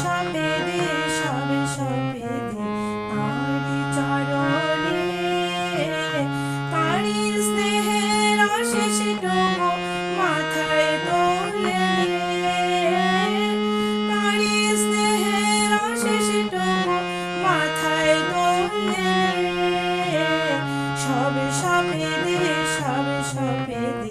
সবে দে সবে সবে দে তারি চরণে তারি স্নেহের অশেষ ডোবো মাথায় তোলে। তারি স্নেহের অশেষ ডোবো মাথায় তোলে। সবে সবে দে সবে সবে দে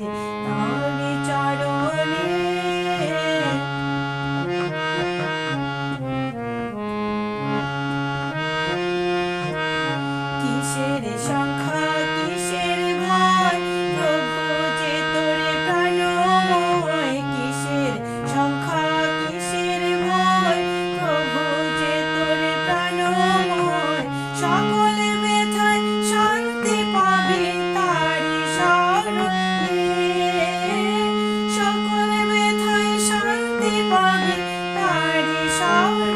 Ciao.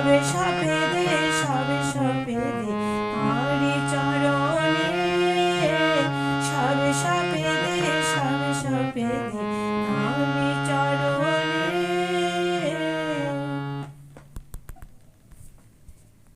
Shopping, shopping.